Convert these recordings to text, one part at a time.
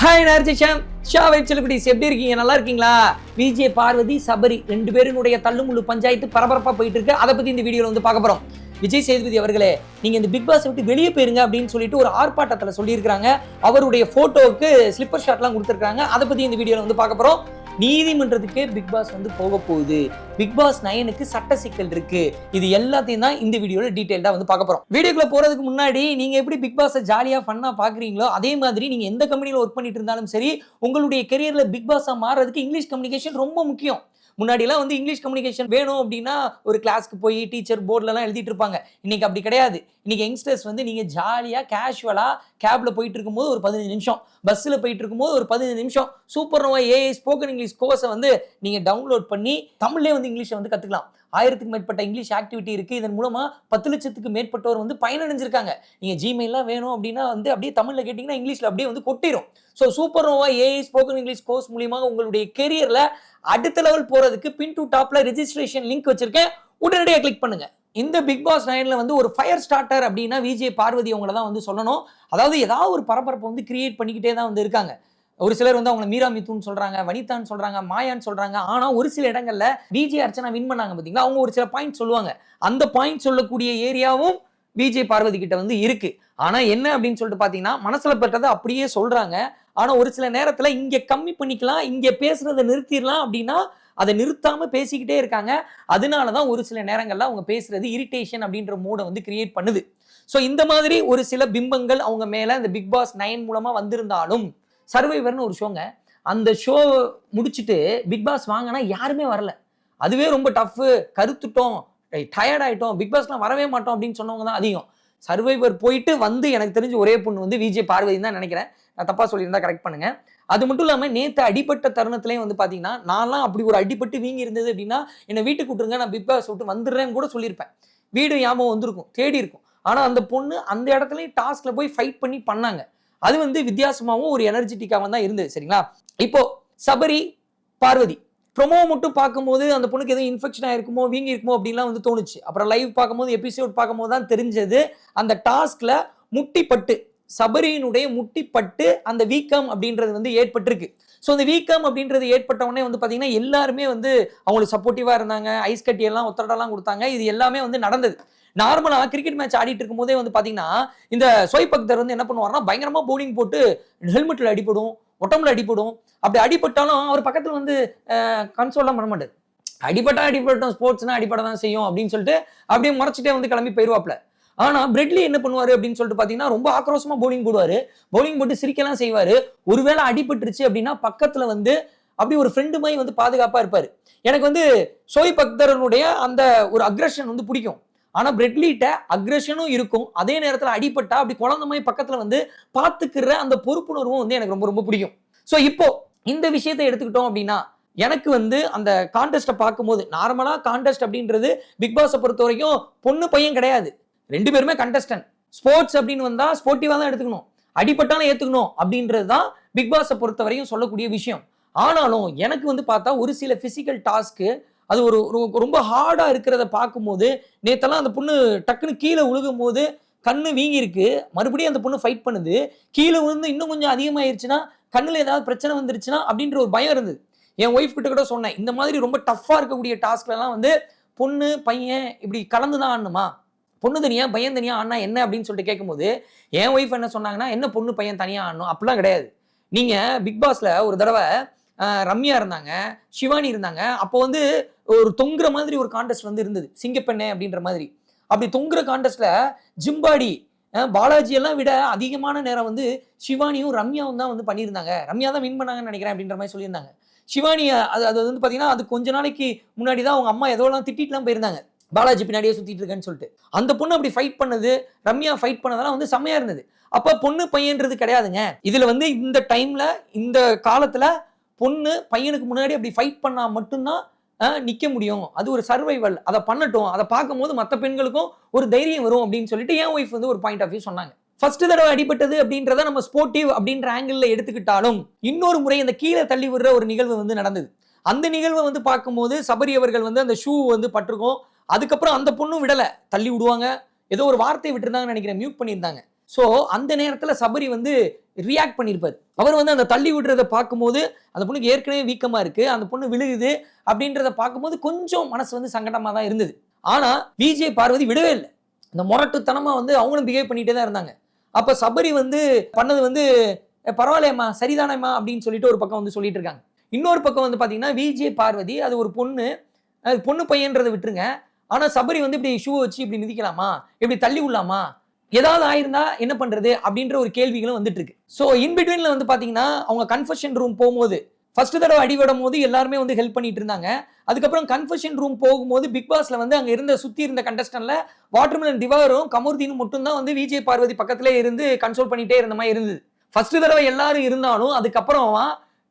Hi Narjisham Sha vibe celebrities எப்படி இருக்கீங்க? நல்லா இருக்கீங்களா? விஜய் பார்வதி சபரி ரெண்டு பேருனுடைய தள்ளுமுள்ளு பஞ்சாயத்து பரபரப்பாக போயிட்டு இருக்கு அதை பற்றி இந்த வீடியோவில் வந்து பார்க்க போகிறோம் விஜய் சேதுபதி அவர்களே நீங்கள் இந்த பிக் பாஸ் விட்டு வெளியே போயிருங்க அப்படின்னு சொல்லிட்டு ஒரு ஆர்ப்பாட்டத்தில் சொல்லியிருக்கிறாங்க. அவருடைய ஃபோட்டோவுக்கு ஸ்லிப்பர் ஷாட்லாம் கொடுத்துருக்காங்க அதை பற்றி இந்த வீடியோவில் வந்து பார்க்க போகிறோம் நீதிமன்றத்துக்கே பிக் பாஸ் வந்து போக போகுது. பிக் பாஸ் நயனுக்கு சட்ட சிக்கல் இருக்கு. இது எல்லாத்தையும் தான் இந்த வீடியோவில் டீட்டெயில்டாக வந்து பார்க்க போறோம். வீடியோக்குள்ள போறதுக்கு முன்னாடி நீங்க எப்படி பிக் பாஸை ஜாலியா ஃபன்னா பாக்குறீங்களோ அதே மாதிரி நீங்க எந்த கம்பெனியில் ஒர்க் பண்ணிட்டு இருந்தாலும் சரி உங்களுடைய கெரியர்ல பிக் பாஸா மாறுறதுக்கு இங்கிலீஷ் கம்யூனிகேஷன் ரொம்ப முக்கியம். முன்னாடிலாம் வந்து இங்கிலீஷ் கம்யூனிகேஷன் வேணும் அப்படின்னா ஒரு கிளாஸ்க்கு போய் டீச்சர் போர்டிலலாம் எழுதிட்டு இருப்பாங்க. இன்னைக்கு அப்படி கிடையாது. இன்னைக்கு யங்ஸ்டர்ஸ் வந்து நீங்கள் ஜாலியாக கேஷுவலாக கேபில் போயிட்டு இருக்கும்போது ஒரு பதினஞ்சு நிமிஷம். பஸ்ஸில் போயிட்டு இருக்கும்போது ஒரு பதினஞ்சு நிமிஷம். Super Nova AI spoken English கோர்ஸை வந்து நீங்கள் டவுன்லோட் பண்ணி தமிழ்லேயே வந்து இங்கிலீஷை வந்து கற்றுக்கலாம் ஆயிரத்துக்கு மேற்பட்ட இங்கிலீஷ் ஆக்டிவிட்டி இருக்குது இதன் மூலமாக பத்து லட்சத்துக்கு மேற்பட்டோர் வந்து பயனடைஞ்சிருக்காங்க. நீங்கள் ஜிமெயிலாம் வேணும் அப்படின்னா வந்து அப்படியே தமிழில் கேட்டிங்கன்னா இங்கிலீஷில் அப்படியே வந்து கொட்டிடும் so Super Nova AI spoken English course மூலியமாக உங்களுடைய கெரியரில் அடுத்த லெவல் போகிறதுக்கு பின் டு டாப்பில் ரிஜிஸ்ட்ரேஷன் லிங்க் வச்சிருக்கேன். உடனடியாக கிளிக் பண்ணுங்க. இந்த பிக் பாஸ் நைனில் வந்து ஒரு ஃபயர் ஸ்டார்டர் அப்படின்னா விஜய் பார்வதி அவங்கள தான் வந்து சொல்லணும். அதாவது ஏதாவது ஒரு பரபரப்பை வந்து கிரியேட் பண்ணிக்கிட்டே தான் வந்து இருக்காங்க. ஒரு சிலர் வந்து அவங்கள மீரா மித்துன்னு சொல்றாங்க வனிதான்னு சொல்றாங்க மாயான்னு சொல்றாங்க. ஆனா ஒரு சில இடங்கள்ல விஜய் அர்ச்சனா வின் பண்ணாங்க பாத்தீங்களா? அவங்க ஒரு சில பாயிண்ட் சொல்லுவாங்க. அந்த பாயிண்ட் சொல்லக்கூடிய ஏரியாவும் விஜய் பார்வதி கிட்ட வந்து இருக்கு. ஆனா என்ன அப்படின்னு சொல்லிட்டு பாத்தீங்கன்னா மனசுல பெற்றதை அப்படியே சொல்றாங்க. ஆனால் ஒரு சில நேரத்தில் இங்கே கம்மி பண்ணிக்கலாம் இங்கே பேசுகிறத நிறுத்திடலாம் அப்படின்னா அதை நிறுத்தாமல் பேசிக்கிட்டே இருக்காங்க. அதனால தான் ஒரு சில நேரங்களில் அவங்க பேசுகிறது இரிட்டேஷன் அப்படின்ற மூடை வந்து கிரியேட் பண்ணுது. ஸோ இந்த மாதிரி ஒரு சில பிம்பங்கள் அவங்க மேலே இந்த பிக் பாஸ் நைன் மூலமாக வந்திருந்தாலும் சர்வைவர்னு ஒரு ஷோங்க அந்த ஷோ முடிச்சுட்டு பிக் பாஸ் வாங்கினா யாருமே வரல. அதுவே ரொம்ப டஃப்பு கருத்துட்டோம் டயர்ட் ஆகிட்டோம் பிக் பாஸ்லாம் வரவே மாட்டோம் அப்படின்னு சொன்னவங்க தான் அதிகம். சர்வைவர் போயிட்டு வந்து எனக்கு தெரிஞ்சு ஒரே பொண்ணு வந்து விஜய் பார்வதி தான் நினைக்கிறேன். நான் தப்பாக சொல்லியிருந்தா கரெக்ட் பண்ணுங்க. அது மட்டும் இல்லாமல் நேற்று அடிப்பட்ட தருணத்துலேயும் வந்து பார்த்தீங்கன்னா நான்லாம் அப்படி ஒரு அடிபட்டு வீங்கி இருந்தது அப்படின்னா என்னை வீட்டுக்கு விட்டுருங்க நான் பிக் பாஸ் விட்டு வந்துடுறேன்னு கூட சொல்லியிருப்பேன். வீடு ஞாபகம் வந்திருக்கும் தேடி இருக்கும். ஆனால் அந்த பொண்ணு அந்த இடத்துலையும் டாஸ்கில் போய் ஃபைட் பண்ணி பண்ணாங்க. அது வந்து வித்தியாசமாகவும் ஒரு எனர்ஜெட்டிக்காகவும் தான் இருந்தது சரிங்களா? இப்போ சபரி பார்வதி ப்ரொமோ மட்டும் பார்க்கும்போது அந்த பொண்ணுக்கு எதுவும் இன்ஃபெக்ஷன் ஆயிருக்குமோ வீங்கி இருக்குமோ அப்படின்லாம் வந்து தோணுச்சு. அப்புறம் லைவ் பார்க்கும்போது எபிசோட் பார்க்கும்போது தான் தெரிஞ்சது அந்த டாஸ்கில் முட்டிப்பட்டு சபரியினுடைய முட்டிப்பட்டு அந்த வீக்கம் அப்படின்றது வந்து ஏற்பட்டிருக்கு. ஸோ அந்த வீக்கம் அப்படின்றது ஏற்பட்ட உடனே வந்து பார்த்தீங்கன்னா எல்லாருமே வந்து அவங்களுக்கு சப்போர்ட்டிவாக இருந்தாங்க ஐஸ் கட்டி எல்லாம் ஒத்தடலாம் கொடுத்தாங்க. இது எல்லாமே வந்து நடந்தது. நார்மலாக கிரிக்கெட் மேட்ச் ஆடிட்டு இருக்கும்போதே வந்து பார்த்தீங்கன்னா இந்த சோய் பக்தர் வந்து என்ன பண்ணுவார்னா பயங்கரமாக போலிங் போட்டு ஹெல்மெட்டில் அடிபடும் ஒட்டமில் அடிபடும். அப்படி அடிபட்டாலும் அவர் பக்கத்தில் வந்து கன்சோல்லாம் பண்ண மாட்டார். அடிபட்டா அடிபட்டோம் ஸ்போர்ட்ஸ்னா அடிபட தான் செய்யும் அப்படின்னு சொல்லிட்டு அப்படியே முறைச்சிட்டே வந்து கிளம்பி போயிடுவாப்ல ஆனா பிரெட்லி என்ன பண்ணுவாரு அப்படின்னு சொல்லிட்டு பாத்தீங்கன்னா ரொம்ப ஆக்ரோஷமா பவுலிங் போடுவாரு. போலிங் போட்டு சிரிக்கலாம் செய்வாரு. ஒருவேளை அடிபட்டுருச்சு அப்படின்னா பக்கத்துல வந்து அப்படி ஒரு ஃப்ரெண்டு மாதிரி வந்து பாதுகாப்பா இருப்பாரு. எனக்கு வந்து ஷோய் பக்தரனுடைய அந்த ஒரு அக்ரஷன் வந்து பிடிக்கும். ஆனா பிரெட்லிட்ட அக்ரஷனும் இருக்கும். அதே நேரத்துல அடிபட்டா அப்படி குழந்தை மாதிரி பக்கத்துல வந்து பாத்துக்கிற அந்த பொறுப்புணர்வும் வந்து எனக்கு ரொம்ப ரொம்ப பிடிக்கும். ஸோ இப்போ இந்த விஷயத்தை எடுத்துக்கிட்டோம் அப்படின்னா எனக்கு வந்து அந்த கான்டெஸ்ட்டை பார்க்கும்போது நார்மலாக கான்டெஸ்ட் அப்படின்றது பிக் பாஸை பொறுத்த வரைக்கும் பொண்ணு பையன் கிடையாது. ரெண்டு பேருமே கண்டஸ்டன்ட் ஸ்போர்ட்ஸ் அப்படின்னு வந்தால் ஸ்போர்ட்டிவாக தான் எடுத்துக்கணும். அடிப்பட்டாலும் ஏற்றுக்கணும் அப்படின்றது தான் பிக் பாஸை பொறுத்த வரையும் சொல்லக்கூடிய விஷயம். ஆனாலும் எனக்கு வந்து பார்த்தா ஒரு சில ஃபிசிக்கல் டாஸ்க்கு அது ஒரு ரொம்ப ஹார்டாக இருக்கிறத பார்க்கும்போது நேத்தெல்லாம் அந்த பொண்ணு டக்குன்னு கீழே உழுகும் போது கண்ணு வீங்கியிருக்கு. மறுபடியும் அந்த பொண்ணு ஃபைட் பண்ணுது. கீழே விழுந்து இன்னும் கொஞ்சம் அதிகமாயிருச்சுன்னா கண்ணில் ஏதாவது பிரச்சனை வந்துருச்சுன்னா அப்படின்ற ஒரு பயம் இருந்தது. என் ஒய்ஃப் கிட்ட கூட சொன்னேன் இந்த மாதிரி ரொம்ப டஃப்பாக இருக்கக்கூடிய டாஸ்க்லாம் வந்து பொண்ணு பையன் இப்படி கலந்து தான் ஆடணுமா பொண்ணு தனியா பையன் தனியா ஆனா என்ன அப்படின்னு சொல்லிட்டு கேட்கும்போது என் ஒய்ஃப் என்ன சொன்னாங்கன்னா என்ன பொண்ணு பையன் தனியா ஆடணும்? அப்படிலாம் கிடையாது. நீங்க பிக் பாஸ்ல ஒரு தடவை ரம்யா இருந்தாங்க சிவானி இருந்தாங்க அப்போ வந்து ஒரு தொங்குற மாதிரி ஒரு கான்டெஸ்ட் வந்து இருந்தது. சிங்கப்பெண்ணே அப்படின்ற மாதிரி. அப்படி தொங்குற கான்டெஸ்ட்ல ஜிம்பாடி பாலாஜியெல்லாம் பாலாஜி எல்லாம் விட அதிகமான நேரம் வந்து சிவானியும் ரம்யாவும் தான் வந்து பண்ணியிருந்தாங்க. ரம்யா தான் வின் பண்ணாங்கன்னு நினைக்கிறேன் அப்படின்ற மாதிரி சொல்லியிருந்தாங்க. சிவானி அது அது வந்து பார்த்தீங்கன்னா அது கொஞ்ச நாளைக்கு முன்னாடி தான் அவங்க அம்மா எதோலாம் திட்டிட்டுலாம் போயிருந்தாங்க. பாலாஜி பின்னாடியே சுற்றிட்டு இருக்கேன்னு சொல்லிட்டு. அந்த பொண்ணு அப்படி ஃபைட் பண்ணது ரம்யா ஃபைட் பண்ணதெல்லாம் வந்து செம்மையாக இருந்தது. அப்போ பொண்ணு பையன்றது கிடையாதுங்க. இதில் வந்து இந்த டைமில் இந்த காலத்தில் பொண்ணு பையனுக்கு முன்னாடி அப்படி ஃபைட் பண்ணால் மட்டும்தான் நிற்க முடியும். அது ஒரு சர்வைவல் அதை பண்ணட்டும். அதை பார்க்கும்போது மற்ற பெண்களுக்கும் ஒரு தைரியம் வரும் அப்படின்னு சொல்லிட்டு என் ஒய்ஃப் வந்து ஒரு பாயிண்ட் ஆஃப் வியூ சொன்னாங்க. ஃபர்ஸ்ட் தடவை அடிபட்டது அப்படின்றத நம்ம ஸ்போர்ட்டிவ் அப்படின்ற ஆங்கிள் எடுத்துக்கிட்டாலும் இன்னொரு முறை அந்த கீழே தள்ளி விடுற ஒரு நிகழ்வு வந்து நடந்தது. அந்த நிகழ்வை வந்து பார்க்கும்போது சபரி அவர்கள் வந்து அந்த ஷூ வந்து பட்டிருக்கோம். அதுக்கப்புறம் அந்த பொண்ணும் விடலை. தள்ளி விடுவாங்க. ஏதோ ஒரு வார்த்தை விட்டுருந்தாங்கன்னு நினைக்கிறேன். மியூட் பண்ணியிருந்தாங்க. ஸோ அந்த நேரத்தில் சபரி வந்து ரியாக்ட் பண்ணியிருப்பாரு. அவர் வந்து அந்த தள்ளி விடுறத பார்க்கும்போது அந்த பொண்ணுக்கு ஏற்கனவே வீக்கமாக இருக்குது அந்த பொண்ணு விழுகுது அப்படின்றத பார்க்கும்போது கொஞ்சம் மனசு வந்து சங்கடமாக தான் இருந்தது. ஆனால் விஜய் பார்வதி விடவே இல்லை. இந்த முரட்டுத்தனமாக வந்து அவங்களும் பிஹேவ் பண்ணிகிட்டே தான் இருந்தாங்க. அப்போ சபரி வந்து பண்ணது வந்து பரவாயில்லையம்மா சரிதானேம்மா அப்படின்னு சொல்லிட்டு ஒரு பக்கம் வந்து சொல்லிட்டு இருக்காங்க. இன்னொரு பக்கம் வந்து பார்த்தீங்கன்னா விஜய் பார்வதி அது ஒரு பொண்ணு அது பொண்ணு பையன்றதை விட்டுருங்க. ஆனா சபரி வந்து இப்படி ஷூ வச்சு இப்படி மிதிக்கலாமா? இப்படி தள்ளி விடலாமா? ஏதாவது ஆயிருந்தா என்ன பண்றது? அப்படின்ற ஒரு கேள்விகளும் வந்துட்டு இருக்கு ஸோ இன்பிட்வீன்ல வந்து பாத்தீங்கன்னா அவங்க கன்ஃபெஷன் ரூம் போகும்போது ஃபர்ஸ்ட் தடவை அடிபடும் போது எல்லாருமே வந்து ஹெல்ப் பண்ணிட்டு இருந்தாங்க. அதுக்கப்புறம் கன்ஃபெஷன் ரூம் போகும்போது பிக் பாஸ்ல வந்து அங்க இருந்த சுத்தி இருந்த கண்டஸ்டன்ட்ல வாட்டர்மெலன் திவாரும் கமருதீனும் மட்டும்தான் வந்து விஜய் பார்வதி பக்கத்திலே இருந்து கன்சோல் பண்ணிட்டே இருந்த மாதிரி இருந்தது. ஃபர்ஸ்ட் தடவை எல்லாரும் இருந்தாலும் அதுக்கப்புறமா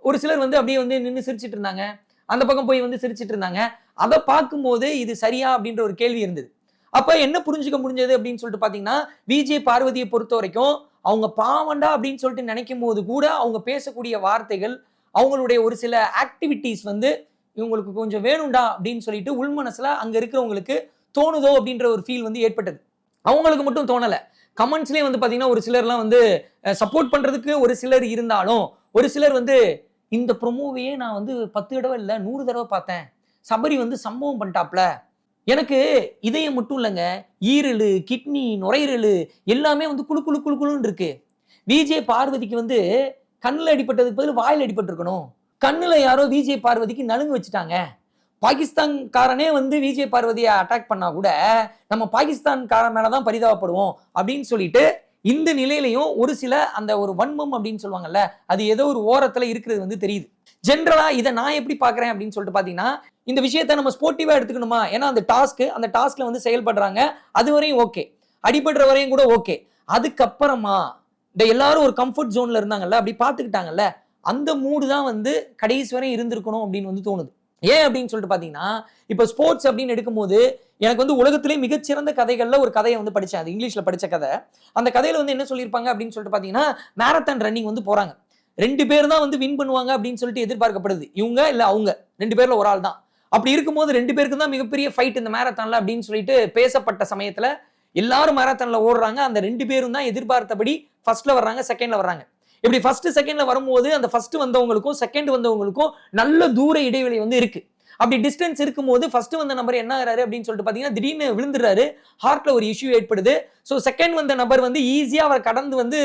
ஒரு சிலர் வந்து அப்படியே வந்து நின்று சிரிச்சிட்டு இருந்தாங்க. அந்த பக்கம் போய் வந்து சிரிச்சிட்டு இருந்தாங்க. அதை பார்க்கும்போது இது சரியா அப்படின்ற ஒரு கேள்வி இருந்தது. அப்ப என்ன புரிஞ்சுக்க முடிஞ்சது அப்படின்னு சொல்லிட்டு பாத்தீங்கன்னா விஜய் பார்வதியை பொறுத்த வரைக்கும் அவங்க பாவண்டா அப்படின்னு சொல்லிட்டு நினைக்கும் போது கூட அவங்க பேசக்கூடிய வார்த்தைகள் அவங்களுடைய ஒரு சில ஆக்டிவிட்டீஸ் வந்து இவங்களுக்கு கொஞ்சம் வேணும்டா அப்படின்னு சொல்லிட்டு உள்மனசுல அங்க இருக்கிறவங்களுக்கு தோணுதோ அப்படின்ற ஒரு ஃபீல் வந்து ஏற்பட்டது. அவங்களுக்கு மட்டும் தோணல. கமெண்ட்ஸ்லயே வந்து பாத்தீங்கன்னா ஒரு சிலர்லாம் வந்து சப்போர்ட் பண்றதுக்கு ஒரு சிலர் இருந்தாலும் ஒரு சிலர் வந்து இந்த ப்ரொமோவையே நான் வந்து பத்து தடவை இல்லை நூறு தடவை பார்த்தேன். சபரி வந்து சம்பவம் பண்ணிட்டாப்ல. எனக்கு இதயம் மட்டும் இல்லைங்க. ஈரல் கிட்னி நுரையீரல் எல்லாமே வந்து குழு குழு குழு குழுன்னு இருக்கு. விஜே பார்வதிக்கு வந்து கண்ணில் அடிப்பட்டதுக்கு பதில் வாயில் அடிபட்டிருக்கணும். கண்ணில் யாரோ விஜே பார்வதிக்கு நலுங்கு வச்சுட்டாங்க. பாகிஸ்தான்காரனே வந்து விஜய் பார்வதியை அட்டாக் பண்ணால் கூட நம்ம பாகிஸ்தான்காரன் மேலே தான் பரிதாபப்படுவோம் அப்படின்னு சொல்லிட்டு இந்த நிலையிலையும் ஒரு சில அந்த ஒரு வன்மம் அப்படின்னு சொல்லுவாங்கல்ல அது ஏதோ ஒரு ஓரத்துல இருக்கிறது வந்து தெரியுது. ஜென்ரலா இதை நான் எப்படி பாக்குறேன் அப்படின்னு சொல்லிட்டு பாத்தீங்கன்னா இந்த விஷயத்த நம்ம ஸ்போர்ட்டிவா எடுத்துக்கணுமா? ஏன்னா அந்த டாஸ்க் அந்த டாஸ்க்ல வந்து செயல்படுறாங்க அது வரையும் ஓகே அடிபடுற வரையும் கூட ஓகே அதுக்கப்புறமா இந்த எல்லாரும் ஒரு கம்ஃபர்ட் ஜோன்ல இருந்தாங்கல்ல அப்படி பாத்துக்கிட்டாங்கல்ல அந்த மூடு தான் வந்து கடைசி வரையும் இருந்திருக்கணும் அப்படின்னு வந்து தோணுது. ஏன் அப்படின்னு சொல்லிட்டு பார்த்தீங்கன்னா இப்போ ஸ்போர்ட்ஸ் அப்படின்னு எடுக்கும்போது எனக்கு வந்து உலகத்திலே மிகச்சிறந்த கதைகளில் ஒரு கதையை வந்து படித்தேன் அது இங்கிலீஷில் படித்த கதை. அந்த கதையில் வந்து என்ன சொல்லியிருப்பாங்க அப்படின்னு சொல்லிட்டு பார்த்தீங்கன்னா மேரத்தான் ரன்னிங் வந்து போகிறாங்க ரெண்டு பேர் தான் வந்து வின் பண்ணுவாங்க அப்படின்னு சொல்லிட்டு எதிர்பார்க்கப்படுது. இவங்க இல்லை அவங்க. ரெண்டு பேரில் ஒரு ஆள் தான். அப்படி இருக்கும்போது ரெண்டு பேருக்கு தான் மிகப்பெரிய ஃபைட் இந்த மேரத்தானில் அப்படின்னு சொல்லிட்டு பேசப்பட்ட சமயத்தில் எல்லாரும் மேரத்தானில் ஓடுறாங்க. அந்த ரெண்டு பேரும் தான் எதிர்பார்த்தபடி ஃபர்ஸ்ட்ல வர்றாங்க செகண்ட்ல வர்றாங்க. இப்படி ஃபர்ஸ்ட் செகண்ட்ல வரும்போது அந்த ஃபர்ஸ்ட் வந்தவங்களுக்கும் செகண்ட் வந்தவங்களுக்கும் நல்ல தூர இடைவெளி வந்து இருக்கு. அப்படி டிஸ்டன்ஸ் இருக்கும்போது ஃபர்ஸ்ட் வந்த நபர் என்ன ஆகிறாரு அப்படின்னு சொல்லிட்டு பார்த்தீங்கன்னா திடீர்னு விழுந்துறாரு ஹார்ட்ல ஒரு இஷ்யூ ஏற்படுது. ஸோ செகண்ட் வந்த நபர் வந்து ஈஸியா அவர் கடந்து வந்து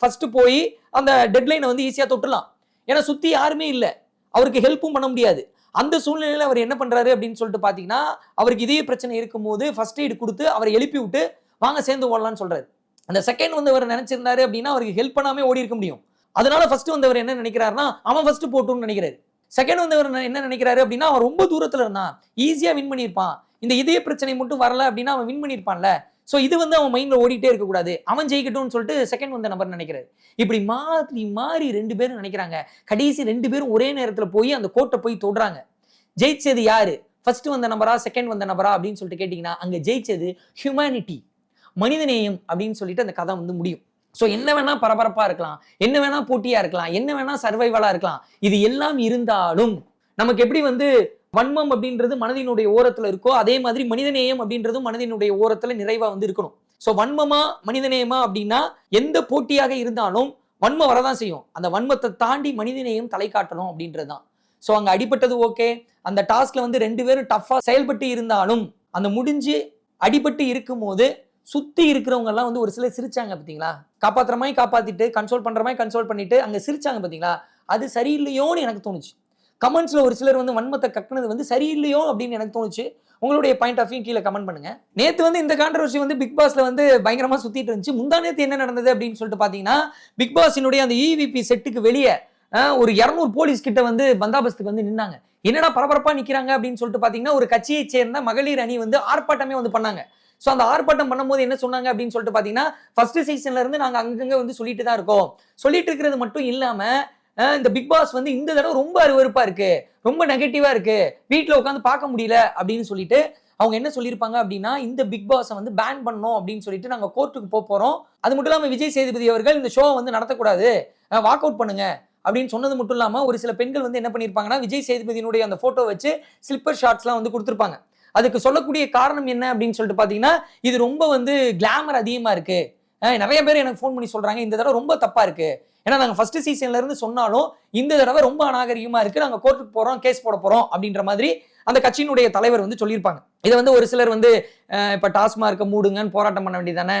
ஃபர்ஸ்ட் போய் அந்த டெட்லைனை வந்து ஈஸியா தொட்டலாம். ஏன்னா சுத்தி யாருமே இல்லை. அவருக்கு ஹெல்ப்பும் பண்ண முடியாது. அந்த சூழ்நிலையில அவர் என்ன பண்றாரு அப்படின்னு சொல்லிட்டு பாத்தீங்கன்னா அவருக்கு இதே பிரச்சனை இருக்கும்போது ஃபர்ஸ்ட் எய்டு கொடுத்து அவரை எழுப்பி விட்டு வாங்க சேர்ந்து ஓடலாம்னு சொல்றாரு. அந்த செகண்ட் வந்து அவர் நினைச்சிருந்தாரு அப்படின்னா அவருக்கு ஹெல்ப் பண்ணாமே ஓடி இருக்க முடியும். அதனால ஃபர்ஸ்ட் வந்தவர் என்ன நினைக்கிறாருன்னா அவன் ஃபர்ஸ்ட் போட்டும்னு நினைக்கிறாரு. செகண்ட் வந்தவர் என்ன நினைக்கிறாரு அப்படின்னா அவன் ரொம்ப தூரத்துல இருந்தான். ஈஸியா வின் பண்ணியிருப்பான். இந்த இதய பிரச்சனை மட்டும் வரல அப்படின்னா அவன் வின் பண்ணியிருப்பான்ல. ஸோ இது வந்து அவன் மைண்டில் ஓடிட்டே இருக்கக்கூடாது. அவன் ஜெயிக்கட்டும்னு சொல்லிட்டு செகண்ட் வந்த நபர் நினைக்கிறாரு. இப்படி மாறி மாறி ரெண்டு பேரும் நினைக்கிறாங்க. கடைசி ரெண்டு பேரும் ஒரே நேரத்தில் போய் அந்த கோட்டை போய் தொடுறாங்க. ஜெயிச்சது யாரு? ஃபர்ஸ்ட் வந்த நபரா செகண்ட் வந்த நபரா அப்படின்னு சொல்லிட்டு கேட்டிங்கன்னா அங்கே ஜெயிச்சது ஹியூமனிட்டி மனிதநேயம் அப்படின்னு சொல்லிட்டு அந்த கதை வந்து முடியும். ஸோ என்ன வேணா பரபரப்பா இருக்கலாம். என்ன வேணா போட்டியா இருக்கலாம். என்ன வேணா சர்வைவலா இருக்கலாம். இது எல்லாம் இருந்தாலும் நமக்கு எப்படி வந்து வன்மம் அப்படின்றது மனதினுடைய ஓரத்துல இருக்கோ அதே மாதிரி மனிதநேயம் அப்படின்றதும் மனதினுடைய ஓரத்துல நிறைவா வந்து இருக்கணும். ஸோ வன்மமா மனிதநேயமா அப்படின்னா எந்த போட்டியாக இருந்தாலும் வன்மம் வரதான் செய்யும். அந்த வன்மத்தை தாண்டி மனிதநேயம் தலை காட்டணும் அப்படின்றது தான் ஸோ அங்கே அடிபட்டது ஓகே அந்த டாஸ்க்ல வந்து ரெண்டு பேரும் டஃப்பாக செயல்பட்டு இருந்தாலும் அந்த முடிஞ்சு அடிபட்டு இருக்கும்போது போது சுற்றி இருக்கிறவங்கெல்லாம் வந்து ஒரு சிலர் சிரிச்சாங்க பார்த்தீங்களா காப்பாற்றுற மாதிரி காப்பாற்றிட்டு கன்சோல் பண்ணுற மாதிரி கன்சோல் பண்ணிட்டு அங்கே சிரிச்சாங்க பார்த்தீங்களா அது சரியில்லையோன்னு எனக்கு தோணுச்சு. கமெண்ட்ஸில் ஒரு சிலர் வந்து வன்மத்தை கக்குனது வந்து சரியில்லையோ அப்படின்னு எனக்கு தோணுச்சு. உங்களுடைய பாயிண்ட் ஆஃப் வியூ கீழே கமெண்ட் பண்ணுங்க. நேற்று வந்து இந்த கான்ட்ரவர்சி வந்து பிக் பாஸ்ல வந்து பயங்கரமாக சுற்றிட்டு இருந்துச்சு. முந்தா நேற்று என்ன நடந்தது அப்படின்னு சொல்லிட்டு பார்த்தீங்கன்னா பிக் பாஸினுடைய அந்த இவிபி செட்டுக்கு வெளியே ஒரு இரநூறு போலீஸ் கிட்ட வந்து பந்தாபஸ்துக்கு வந்து நின்னாங்க. என்னடா பரபரப்பாக நிற்கிறாங்க அப்படின்னு சொல்லிட்டு பார்த்தீங்கன்னா ஒரு கட்சியை சேர்ந்த மகளிர் அணி வந்து ஆர்ப்பாட்டமே வந்து பண்ணாங்க. ஸோ அந்த ஆர்ப்பாட்டம் பண்ணும்போது என்ன சொன்னாங்க அப்படின்னு சொல்லிட்டு பார்த்தீங்கன்னா ஃபர்ஸ்ட் சீசன்ல இருந்து நாங்கள் அங்கங்கே வந்து சொல்லிட்டு தான் இருக்கோம். சொல்லிட்டு இருக்கிறது மட்டும் இல்லாமல் இந்த பிக் பாஸ் வந்து இந்த தடவை ரொம்ப அருவருப்பா இருக்கு. ரொம்ப நெகட்டிவா இருக்கு. வீட்டில் உட்காந்து பார்க்க முடியல அப்படின்னு சொல்லிட்டு அவங்க என்ன சொல்லியிருப்பாங்க அப்படின்னா இந்த பிக் பாஸை வந்து பேன் பண்ணோம் அப்படின்னு சொல்லிட்டு நாங்கள் கோர்ட்டுக்கு போக போகிறோம் அது மட்டும் இல்லாமல் விஜய் சேதுபதி அவர்கள் இந்த ஷோவை வந்து நடத்தக்கூடாது. வாக் அவுட் பண்ணுங்க அப்படின்னு சொன்னது மட்டும் இல்லாமல் ஒரு சில பெண்கள் வந்து என்ன பண்ணியிருப்பாங்கன்னா விஜய் சேதுபதியினுடைய அந்த ஃபோட்டோ வச்சு ஸ்லிப்பர் ஷாட்ஸ்லாம் வந்து கொடுத்துருப்பாங்க. அதுக்கு சொல்லக்கூடிய காரணம் என்ன அப்படின்னு சொல்லிட்டு பார்த்தீங்கன்னா இது ரொம்ப வந்து கிளாமர் அதிகமாக இருக்கு. நிறைய பேர் எனக்கு ஃபோன் பண்ணி சொல்றாங்க இந்த தடவை ரொம்ப தப்பா இருக்கு. ஏன்னா நாங்கள் ஃபர்ஸ்ட் சீசன்ல இருந்து சொன்னாலும் இந்த தடவை ரொம்ப அநாகரிகமாக இருக்கு நாங்கள் கோர்ட்டுக்கு போறோம் கேஸ் போட போறோம் அப்படின்ற மாதிரி அந்த கட்சியினுடைய தலைவர் வந்து சொல்லியிருப்பாங்க. இதை வந்து ஒரு சிலர் வந்து இப்போ டாஸ்மாக டாஸ்மார்க்க மூடுங்கன்னு போராட்டம் பண்ண வேண்டியதானே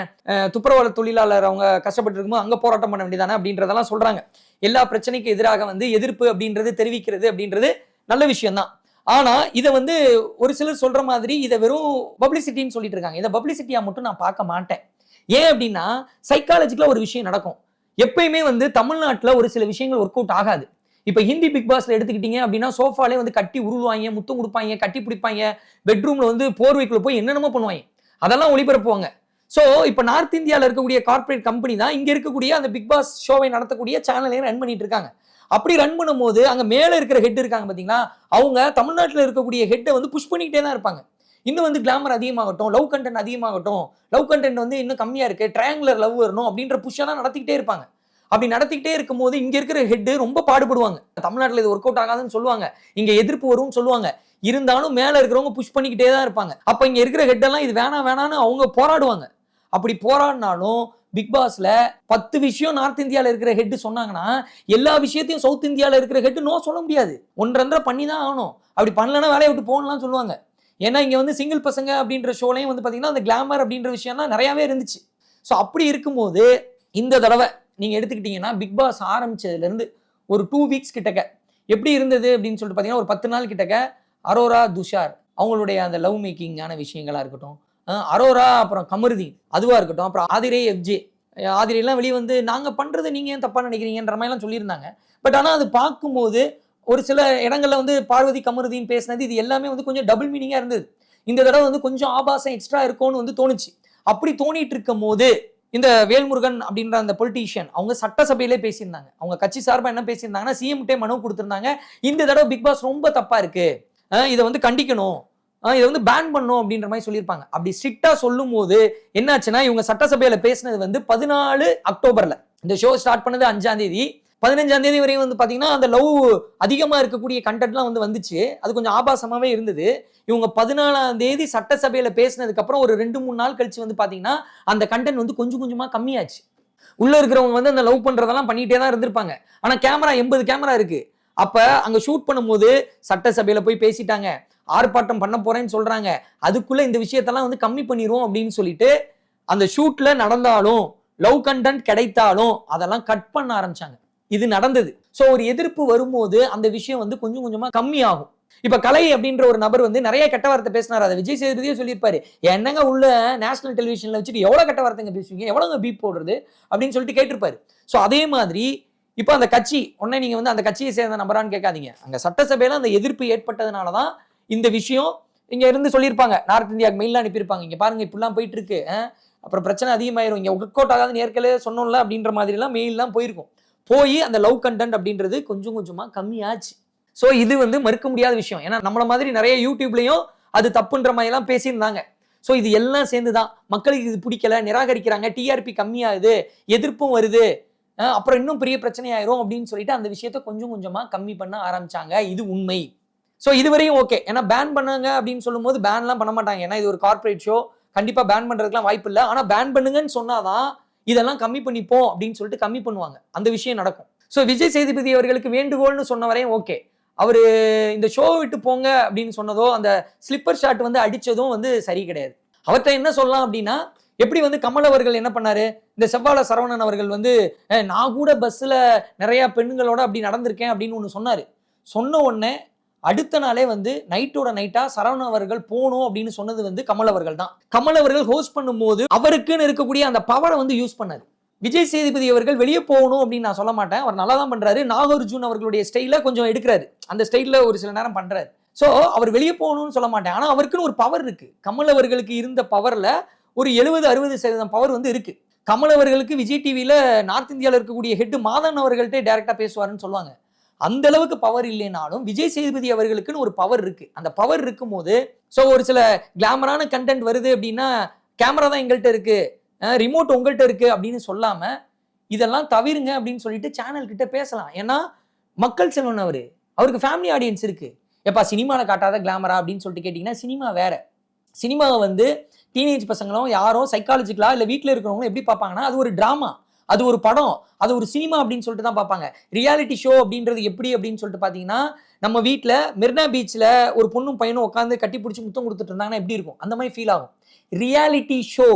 துப்புரவாளர் தொழிலாளர் அவங்க கஷ்டப்பட்டு இருக்கும்போது அங்கே போராட்டம் பண்ண வேண்டியதானே அப்படின்றதெல்லாம் சொல்றாங்க. எல்லா பிரச்சனைக்கு எதிராக வந்து எதிர்ப்பு அப்படின்றது தெரிவிக்கிறது அப்படின்றது நல்ல விஷயம்தான். ஆனா இதை வந்து ஒரு சிலர் சொல்ற மாதிரி இதை வெறும் பப்ளிசிட்டின்னு சொல்லிட்டு இருக்காங்க இதை பப்ளிசிட்டியா மட்டும் நான் பார்க்க மாட்டேன். ஏன் அப்படின்னா சைக்காலஜிக்கலா ஒரு விஷயம் நடக்கும். எப்பயுமே வந்து தமிழ்நாட்டில் ஒரு சில விஷயங்கள் ஒர்க் அவுட் ஆகாது. இப்போ ஹிந்தி பிக் பாஸ்ல எடுத்துக்கிட்டீங்க அப்படின்னா சோஃபாலே வந்து கட்டி உருவாங்க முத்தம் கொடுப்பாங்க கட்டி பிடிப்பாங்க. பெட்ரூம்ல வந்து போர்வைக்குள்ள போய் என்னென்னமோ பண்ணுவாங்க. அதெல்லாம் ஒளிபரப்புவாங்க. ஸோ இப்போ நார்த் இந்தியாவில் இருக்கக்கூடிய கார்ப்பரேட் கம்பெனி தான் இங்கே இருக்கக்கூடிய அந்த பிக் பாஸ் ஷோவை நடத்தக்கூடிய சேனலையும் ரன் பண்ணிட்டு இருக்காங்க. அப்படி ரன் பண்ணும்போது அங்கே மேலே இருக்கிற ஹெட் இருக்காங்க பார்த்தீங்களா அவங்க தமிழ்நாட்டில் இருக்கக்கூடிய ஹெட்டை வந்து புஷ் பண்ணிக்கிட்டே தான் இருப்பாங்க. இன்னும் வந்து கிளாமர் அதிகமாகட்டும் லவ் கண்டென்ட் அதிகமாகட்டும் லவ் கண்டென்ட் வந்து இன்னும் கம்மியாக இருக்குது ட்ரையாங்குலர் லவ் வரணும் அப்படின்ற புஷ்ஷெல்லாம் நடத்திக்கிட்டே இருப்பாங்க. அப்படி நடத்திக்கிட்டே இருக்கும்போது இங்கே இருக்கிற ஹெட்டு ரொம்ப பாடுபடுவாங்க. தமிழ்நாட்டில் இது ஒர்க் அவுட் ஆகாதுன்னு சொல்லுவாங்க. இங்கே எதிர்ப்பு வரும்னு சொல்லுவாங்க. இருந்தாலும் மேலே இருக்கிறவங்க புஷ் பண்ணிக்கிட்டே தான் இருப்பாங்க. அப்போ இங்கே இருக்கிற ஹெட்டெல்லாம் இது வேணாம் வேணான்னு அவங்க போராடுவாங்க. அப்படி போராடினாலும் பிக் பாஸ்ல பத்து விஷயம் நார்த் இந்தியாவில் இருக்கிற ஹெட் சொன்னாங்கன்னா எல்லா விஷயத்தையும் சவுத் இந்தியாவில் இருக்கிற ஹெட் நோ சொல்ல முடியாது. ஒன்றரை பண்ணி தான் ஆகணும். அப்படி பண்ணலன்னா வேலையை விட்டு போகணும்லாம் சொல்லுவாங்க. ஏன்னா இங்கே வந்து சிங்கிள் பசங்க அப்படின்ற ஷோலையும் வந்து பார்த்தீங்கன்னா அந்த கிளாமர் அப்படின்ற விஷயம்லாம் நிறையாவே இருந்துச்சு. ஸோ அப்படி இருக்கும்போது இந்த தடவை நீங்கள் எடுத்துக்கிட்டீங்கன்னா பிக் பாஸ் ஆரம்பித்ததுலேருந்து ஒரு டூ வீக்ஸ் கிட்டக்க. எப்படி இருந்தது அப்படின்னு சொல்லிட்டு பார்த்தீங்கன்னா ஒரு பத்து நாள் கிட்டக்க அரோரா துஷார் அவங்களுடைய அந்த லவ் மேக்கிங்கான விஷயங்களாக இருக்கட்டும் அரோரா அப்புறம் கமருதி அதுவாக இருக்கட்டும். அப்புறம் ஆதிரே எஃப்ஜே. ஆதிரையெல்லாம் வெளியே வந்து நாங்கள் பண்ணுறது நீங்கள் ஏன் தப்பாக நினைக்கிறீங்கன்ற மாதிரிலாம் சொல்லியிருந்தாங்க. பட் ஆனால் அது பார்க்கும்போது ஒரு சில இடங்களில் வந்து பார்வதி கமருதின்னு பேசினது இது எல்லாமே வந்து கொஞ்சம் டபுள் மீனிங்காக இருந்தது. இந்த தடவை வந்து கொஞ்சம் ஆபாசம் எக்ஸ்ட்ரா இருக்கும்னு வந்து தோணுச்சு. அப்படி தோணிட்டு இருக்கும் போது இந்த வேல்முருகன் அப்படின்ற அந்த பொலிட்டீஷியன் அவங்க சட்டசபையிலே பேசியிருந்தாங்க. அவங்க கட்சி சார்பாக என்ன பேசியிருந்தாங்கன்னா சிஎம்கிட்டே மனு கொடுத்துருந்தாங்க. இந்த தடவை பிக் பாஸ் ரொம்ப தப்பாக இருக்குது இதை வந்து கண்டிக்கணும். இதை வந்து பேன் பண்ணும் அப்படின்ற மாதிரி சொல்லியிருப்பாங்க. அப்படி ஸ்ட்ரிக்டா சொல்லும் போது என்னாச்சுன்னா இவங்க சட்டசபையில பேசினது வந்து பதினாலு அக்டோபர்ல. இந்த ஷோ ஸ்டார்ட் பண்ணது அஞ்சாம் தேதி. பதினஞ்சாம் தேதி வரையும் வந்து பாத்தீங்கன்னா அந்த லவ் அதிகமா இருக்கக்கூடிய கண்டென்ட்லாம் வந்து வந்துச்சு. அது கொஞ்சம் ஆபாசமாவே இருந்தது. இவங்க பதினாலாம் தேதி சட்டசபையில பேசினதுக்கு அப்புறம் ஒரு ரெண்டு மூணு நாள் கழிச்சு வந்து பாத்தீங்கன்னா அந்த கண்டென்ட் வந்து கொஞ்சம் கொஞ்சமா கம்மியாச்சு. உள்ள இருக்கிறவங்க வந்து அந்த லவ் பண்றதெல்லாம் பண்ணிட்டே தான் இருந்திருப்பாங்க. ஆனா கேமரா எண்பது கேமரா இருக்கு. அப்ப அங்க ஷூட் பண்ணும்போது சட்டசபையில போய் பேசிட்டாங்க. ஆர்ப்பாட்டம் பண்ண போறேன்னு சொல்றாங்க. அதுக்குள்ள இந்த விஷயத்தெல்லாம் வந்து கம்மி பண்ணிடுவோம் அப்படின்னு சொல்லிட்டு அந்த ஷூட்ல நடந்தாலும் லவ் கண்டென்ட் கிடைத்தாலும் அதெல்லாம் கட் பண்ண ஆரம்பிச்சாங்க. இது நடந்தது. ஸோ ஒரு எதிர்ப்பு வரும்போது அந்த விஷயம் வந்து கொஞ்சம் கொஞ்சமா கம்மியாகும். இப்ப கலை அப்படின்ற ஒரு நபர் வந்து நிறைய கெட்ட வார்த்தை பேசினார். அதை விஜய் சேதுபதியே சொல்லியிருப்பாரு. என்னங்க உள்ள நேஷனல் டெலிவிஷன்ல வச்சுட்டு எவ்வளவு கெட்ட வார்த்தைங்க பேசுவீங்க? எவ்வளவு பீப் போடுறது? அப்படின்னு சொல்லிட்டு கேட்டிருப்பாரு. ஸோ அதே மாதிரி இப்போ அந்த கட்சி உடனே நீங்க வந்து அந்த கட்சியை சேர்ந்த நபரான்னு கேட்காதீங்க. அங்க சட்டசபையில அந்த எதிர்ப்பு ஏற்பட்டதுனால தான் இந்த விஷயம் இங்க இருந்து சொல்லியிருப்பாங்க. நார்த் இந்தியாவுக்கு மெயில் அனுப்பியிருப்பாங்க. இங்க பாருங்க இப்படிலாம் போயிட்டு இருக்கு அப்புறம் பிரச்சனை அதிகமாயிரும். இங்க ஒர்க் அவுட் ஆகாது ஏற்கனவே சொன்னோம்ல அப்படின்ற மாதிரிலாம் மெயில்லாம் போயிருக்கும். போய் அந்த லவ் கண்டென்ட் அப்படின்றது கொஞ்சம் கொஞ்சமாக கம்மியாச்சு. ஸோ இது வந்து மறுக்க முடியாத விஷயம். ஏன்னா நம்மள மாதிரி நிறைய யூடியூப்லேயும் அது தப்புன்ற மாதிரிலாம் பேசியிருந்தாங்க. ஸோ இது எல்லாம் சேர்ந்து தான் மக்களுக்கு இது பிடிக்கல நிராகரிக்கிறாங்க டிஆர்பி கம்மியாகுது எதிர்ப்பும் வருது. அப்புறம் இன்னும் பெரிய பிரச்சனையாயிரும் அப்படின்னு சொல்லிட்டு அந்த விஷயத்த கொஞ்சம் கொஞ்சமாக கம்மி பண்ண ஆரம்பிச்சாங்க. இது உண்மை. ஸோ இதுவரையும் ஓகே ஏன்னா பேன் பண்ணாங்க அப்படின்னு சொல்லும்போது பேன்லாம் பண்ண மாட்டாங்க. ஏன்னா இது ஒரு கார்ப்பரேட் ஷோ கண்டிப்பாக பேன் பண்ணுறதுக்குலாம் வாய்ப்பு இல்லை. ஆனால் பேன் பண்ணுங்கன்னு சொன்னாதான் இதெல்லாம் கம்மி பண்ணிப்போம் அப்படின்னு சொல்லிட்டு கம்மி பண்ணுவாங்க. அந்த விஷயம் நடக்கும். ஸோ விஜய் சேதுபதி அவர்களுக்கு வேண்டுகோள்னு சொன்ன வரையும் ஓகே அவர் இந்த ஷோ விட்டு போங்க அப்படின்னு சொன்னதோ அந்த ஸ்லிப்பர் ஷாட் வந்து அடித்ததும் வந்து சரி கிடையாது. அவர்கிட்ட என்ன சொல்லலாம் அப்படின்னா எப்படி வந்து கமல் அவர்கள் என்ன பண்ணாரு? இந்த செவ்வாழ சரவணன் அவர்கள் வந்து நான் கூட பஸ்ஸில் நிறைய பெண்களோட அப்படி நடந்திருக்கேன் அப்படின்னு ஒன்று சொன்னார். சொன்ன உடனே அடுத்த நாளே வந்து நைட்டோட நைட்டா சரவணன் அவர்கள் போகணும் அப்படின்னு சொன்னது வந்து கமல் அவர்கள் தான். கமல் அவர்கள் ஹோஸ்ட் பண்ணும்போது அவருக்குன்னு இருக்கக்கூடிய அந்த பவரை வந்து யூஸ் பண்ணாரு. விஜய் சேதுபதி அவர்கள் வெளியே போகணும் அப்படின்னு நான் சொல்ல மாட்டேன். அவர் நல்லா தான் பண்றாரு. நாகார்ஜுன் அவர்களுடைய ஸ்டைல கொஞ்சம் எடுக்கிறாரு. அந்த ஸ்டைல ஒரு சில நேரம் பண்றாரு. ஸோ அவர் வெளியே போகணும்னு சொல்ல மாட்டேன். ஆனால் அவருக்குன்னு ஒரு பவர் இருக்கு. கமல் அவர்களுக்கு இருந்த பவர்ல ஒரு எழுபது அறுபது சதவீதம் பவர் வந்து இருக்கு. கமல் அவர்களுக்கு விஜய் டிவியில நார்த் இந்தியாவில் இருக்கக்கூடிய ஹெட் மாதன் அவர்கள்ட்ட டேரக்டா பேசுவாருன்னு சொல்லுவாங்க. அந்த அளவுக்கு பவர் இல்லைனாலும் விஜய் சேதுபதி அவர்களுக்குன்னு ஒரு பவர் இருக்கு. அந்த பவர் இருக்கும்போது ஸோ ஒரு சில கிளாமரான கண்டென்ட் வருது அப்படின்னா கேமரா தான் எங்கள்கிட்ட இருக்கு ரிமோட் உங்கள்கிட்ட இருக்கு அப்படின்னு சொல்லாம இதெல்லாம் தவிருங்க அப்படின்னு சொல்லிட்டு சேனல் கிட்ட பேசலாம். ஏன்னா மக்கள் செல்வன் அவரு. அவருக்கு ஃபேமிலி ஆடியன்ஸ் இருக்கு. எப்பா சினிமாவில் காட்டாத கிளாமரா அப்படின்னு சொல்லிட்டு கேட்டிங்கன்னா சினிமா வேற. சினிமாவை வந்து டீனேஜ் பசங்களும் யாரும் சைக்காலஜிக்கலா இல்லை வீட்டில் இருக்கிறவங்களும் எப்படி பார்ப்பாங்கன்னா அது ஒரு ட்ராமா அது ஒரு படம் அது ஒரு சினிமா அப்படின்னு சொல்லிட்டு தான் பார்ப்பாங்க. ரியாலிட்டி ஷோ அப்படின்றது எப்படி அப்படின்னு சொல்லிட்டு பார்த்தீங்கன்னா நம்ம வீட்டில் மெர்னா பீச்சில் ஒரு பொண்ணும் பையனும் உட்காந்து கட்டி பிடிச்சி முத்தம் கொடுத்துட்டு இருந்தாங்கன்னா எப்படி இருக்கும்? அந்த மாதிரி ஃபீல் ஆகும். ரியாலிட்டி ஷோ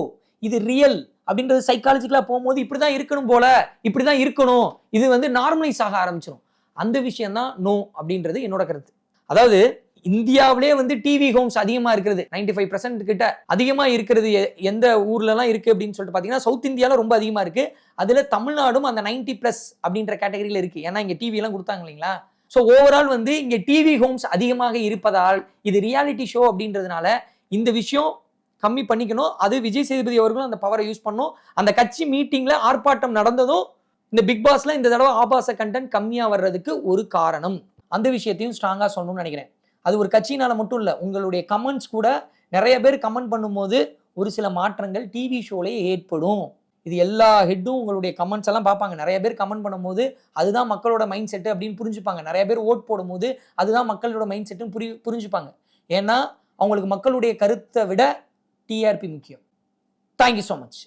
இது ரியல் அப்படின்றது சைக்காலஜிக்கலாக போகும்போது இப்படி தான் இருக்கணும் போல இப்படி தான் இருக்கணும். இது வந்து நார்மலைஸ் ஆக ஆரம்பிச்சிடும் அந்த விஷயம் தான் நோ அப்படின்றது என்னோட கருத்து. அதாவது இந்தியாவிலே வந்து டிவி ஹோம்ஸ் அதிகமா இருக்கிறது. 95% ஃபைவ் பர்சன்ட் கிட்ட அதிகமா இருக்கிறது எ- எந்த ஊர்லலாம் இருக்கு அப்படின்னு சொல்லிட்டு பார்த்தீங்கன்னா சவுத் இந்தியாவில் ரொம்ப அதிகமா இருக்கு. அதுல தமிழ்நாடும் அந்த 90 ப்ளஸ் அப்படின்ற கேட்டகரியில் இருக்கு. ஏன்னா இங்க டிவி எல்லாம் கொடுத்தாங்க இல்லைங்களா? ஸோ ஓவரால் வந்து இங்க டிவி ஹோம்ஸ் அதிகமாக இருப்பதால் இது ரியாலிட்டி ஷோ அப்படின்றதுனால இந்த விஷயம் கம்மி பண்ணிக்கணும். அது விஜய் சேதுபதி அவர்களும் அந்த பவரை யூஸ் பண்ணும் அந்த கட்சி மீட்டிங்ல ஆர்ப்பாட்டம் நடந்ததும் இந்த பிக் பாஸ்ல இந்த தடவை ஆபாச கண்டென்ட் கம்மியா வர்றதுக்கு ஒரு காரணம். அந்த விஷயத்தையும் ஸ்ட்ராங்கா சொல்லணும்னு நினைக்கிறேன். அது ஒரு கட்சியினால மட்டும் இல்லை உங்களுடைய கமெண்ட்ஸ் கூட நிறைய பேர் கமெண்ட் பண்ணும்போது ஒரு சில மாற்றங்கள் டிவி ஷோலேயே ஏற்படும். இது எல்லா ஹெட்டும் உங்களுடைய கமெண்ட்ஸ் எல்லாம் பார்ப்பாங்க. நிறைய பேர் கமெண்ட் பண்ணும்போது அதுதான் மக்களோட மைண்ட் செட்டு அப்படின்னு புரிஞ்சுப்பாங்க. நிறைய பேர் ஓட் போடும்போது அதுதான் மக்களோட மைண்ட் செட்டுன்னு புரி புரிஞ்சுப்பாங்க. ஏன்னா அவங்களுக்கு மக்களுடைய கருத்தை விட டிஆர்பி முக்கியம். Thank you so much